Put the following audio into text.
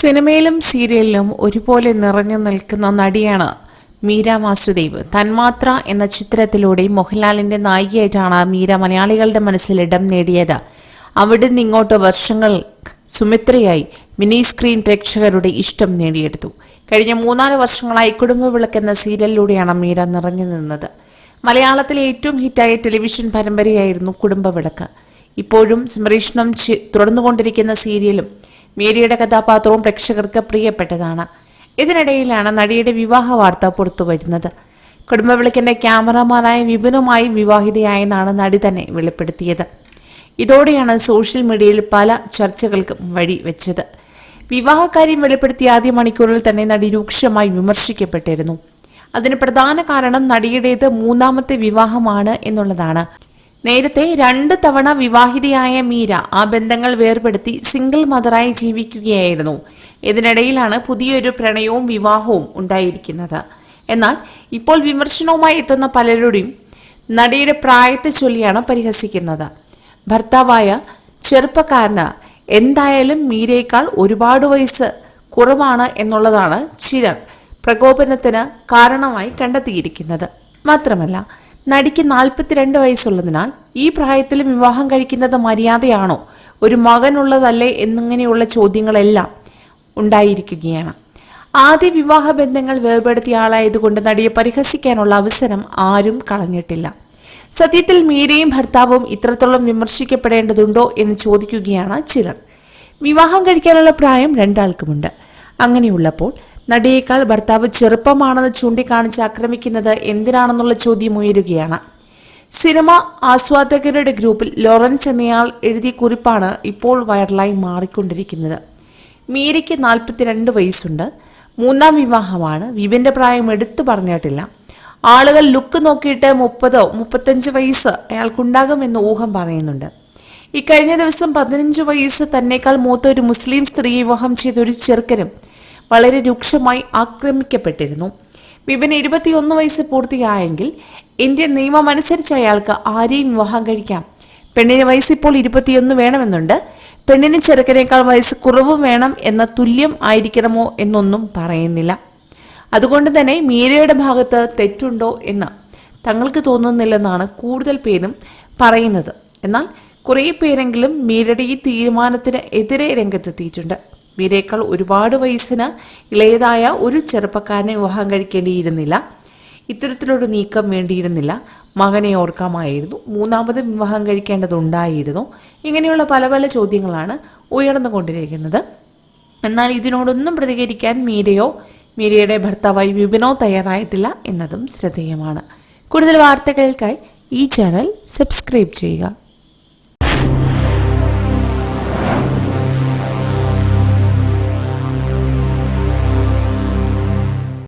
സിനിമയിലും സീരിയലിലും ഒരുപോലെ നിറഞ്ഞു നിൽക്കുന്ന നടിയാണ് മീര വാസുദേവ്. തന്മാത്ര എന്ന ചിത്രത്തിലൂടെ മോഹൻലാലിന്റെ നായികയായിട്ടാണ് മീര മലയാളികളുടെ മനസ്സിൽ ഇടം നേടിയത്. അവിടെ നിന്നിങ്ങോട്ട് വർഷങ്ങൾ സുമിത്രയായി മിനി സ്ക്രീൻ പ്രേക്ഷകരുടെ ഇഷ്ടം നേടിയെടുത്തു. കഴിഞ്ഞ മൂന്നാൽ വർഷങ്ങളായി കുടുംബവിളക്ക് എന്ന സീരിയലിലൂടെയാണ് മീര നിറഞ്ഞു നിന്നത്. മലയാളത്തിലെ ഏറ്റവും ഹിറ്റായ ടെലിവിഷൻ പരമ്പരയായിരുന്നു കുടുംബവിളക്ക് ഇപ്പോഴും സംരക്ഷണം തുടർന്നുകൊണ്ടിരിക്കുന്ന സീരിയലും മേരിയുടെ കഥാപാത്രവും പ്രേക്ഷകർക്ക് പ്രിയപ്പെട്ടതാണ്. ഇതിനിടയിലാണ് നടിയുടെ വിവാഹ വാർത്ത പുറത്തുവരുന്നത്. കുടുംബവിളക്കിന്റെ ക്യാമറമാനായ വിപുനുമായി വിവാഹിതയായെന്നാണ് നടി തന്നെ വെളിപ്പെടുത്തിയത്. ഇതോടെയാണ് സോഷ്യൽ മീഡിയയിൽ പല ചർച്ചകൾക്കും വഴി വെച്ചത്. വിവാഹകാര്യം വെളിപ്പെടുത്തിയ ആദ്യ മണിക്കൂറിൽ തന്നെ നടി രൂക്ഷമായി വിമർശിക്കപ്പെട്ടിരുന്നു. അതിന് പ്രധാന കാരണം നടിയുടേത് മൂന്നാമത്തെ വിവാഹമാണ് എന്നുള്ളതാണ്. നേരത്തെ രണ്ട് തവണ വിവാഹിതയായ മീര ആ ബന്ധങ്ങൾ വേർപെടുത്തി സിംഗിൾ മദറായി ജീവിക്കുകയായിരുന്നു. ഇതിനിടയിലാണ് പുതിയൊരു പ്രണയവും വിവാഹവും ഉണ്ടായിരിക്കുന്നത്. എന്നാൽ ഇപ്പോൾ വിമർശനവുമായി എത്തുന്ന പലരുടെയും നടിയുടെ പ്രായത്തെ ചൊല്ലിയാണ് പരിഹസിക്കുന്നത്. ഭർത്താവായ ചെറുപ്പക്കാരന് എന്തായാലും മീരയേക്കാൾ ഒരുപാട് വയസ്സ് കുറവാണ് എന്നുള്ളതാണ് ചിലർ പ്രകോപനത്തിന് കാരണമായി കണ്ടെത്തിയിരിക്കുന്നത്. മാത്രമല്ല നടിക്ക് നാൽപ്പത്തിരണ്ട് വയസ്സുള്ളതിനാൽ ഈ പ്രായത്തിൽ വിവാഹം കഴിക്കുന്നത് മര്യാദയാണോ? ഒരു മകനുള്ളതല്ലേ എന്നിങ്ങനെയുള്ള ചോദ്യങ്ങളെല്ലാം ഉണ്ടായിരിക്കുകയാണ്. ആദ്യ വിവാഹ ബന്ധങ്ങൾ വേർപെടുത്തിയ ആളായതുകൊണ്ട് നടിയെ പരിഹസിക്കാനുള്ള അവസരം ആരും കളഞ്ഞിട്ടില്ല. സത്യത്തിൽ മീരയും ഭർത്താവും ഇത്രത്തോളം വിമർശിക്കപ്പെടേണ്ടതുണ്ടോ എന്ന് ചോദിക്കുകയാണ് ചിലർ. വിവാഹം കഴിക്കാനുള്ള പ്രായം രണ്ടാൾക്കുമുണ്ട്. അങ്ങനെയുള്ളപ്പോൾ നടിയേക്കാൾ ഭർത്താവ് ചെറുപ്പമാണെന്ന് ചൂണ്ടിക്കാണിച്ച് ആക്രമിക്കുന്നത് എന്തിനാണെന്നുള്ള ചോദ്യം ഉയരുകയാണ്. സിനിമ ആസ്വാദകരുടെ ഗ്രൂപ്പിൽ ലോറൻസ് എന്നയാൾ എഴുതിയ കുറിപ്പാണ് ഇപ്പോൾ വൈറലായി മാറിക്കൊണ്ടിരിക്കുന്നത്. മീരയ്ക്ക് നാൽപ്പത്തിരണ്ട് വയസ്സുണ്ട്. മൂന്നാം വിവാഹമാണ്. വിപിന്റെ പ്രായം എടുത്തു പറഞ്ഞിട്ടില്ല. ആളുകൾ ലുക്ക് നോക്കിയിട്ട് മുപ്പതോ മുപ്പത്തഞ്ച് വയസ്സ് അയാൾക്കുണ്ടാകുമെന്ന് ഊഹം പറയുന്നുണ്ട്. ഇക്കഴിഞ്ഞ ദിവസം പതിനഞ്ച് വയസ്സ് തന്നേക്കാൾ മൂത്ത ഒരു മുസ്ലിം സ്ത്രീ വിവാഹം ചെയ്ത ഒരു ചെറുക്കനും വളരെ രൂക്ഷമായി ആക്രമിക്കപ്പെട്ടിരുന്നു. വിപിന് ഇരുപത്തിയൊന്ന് വയസ്സ് പൂർത്തിയായെങ്കിൽ ഇന്ത്യൻ നിയമം അനുസരിച്ച് അയാൾക്ക് ആരെയും വിവാഹം കഴിക്കാം. പെണ്ണിന് വയസ്സ് ഇപ്പോൾ ഇരുപത്തിയൊന്ന് വേണമെന്നുണ്ട്. പെണ്ണിന് ചെറുക്കനേക്കാൾ വയസ്സ് കുറവ് വേണം എന്ന തുല്യം ആയിരിക്കണമോ എന്നൊന്നും പറയുന്നില്ല. അതുകൊണ്ട് തന്നെ മീരയുടെ ഭാഗത്ത് തെറ്റുണ്ടോ എന്ന് തങ്ങൾക്ക് തോന്നുന്നില്ലെന്നാണ് കൂടുതൽ പേരും പറയുന്നത്. എന്നാൽ കുറേ പേരെങ്കിലും മീരയുടെ ഈ തീരുമാനത്തിന് എതിരെ രംഗത്തെത്തിയിട്ടുണ്ട്. മീരയേക്കാൾ ഒരുപാട് വയസ്സിന് ഇളയതായ ഒരു ചെറുപ്പക്കാരനെ വിവാഹം കഴിക്കേണ്ടിയിരുന്നില്ല. ഇത്തരത്തിലൊരു നീക്കം വേണ്ടിയിരുന്നില്ല. മകനെ ഓർക്കാമായിരുന്നു. മൂന്നാമത് വിവാഹം കഴിക്കേണ്ടതുണ്ടായിരുന്നു. ഇങ്ങനെയുള്ള പല പല ചോദ്യങ്ങളാണ് ഉയർന്നുകൊണ്ടിരിക്കുന്നത്. എന്നാൽ ഇതിനോടൊന്നും പ്രതികരിക്കാൻ മീരയോ മീരയുടെ ഭർത്താവായി വിപിനോ തയ്യാറായിട്ടില്ല എന്നതും ശ്രദ്ധേയമാണ്. കൂടുതൽ വാർത്തകൾക്കായി ഈ ചാനൽ സബ്സ്ക്രൈബ് ചെയ്യുക.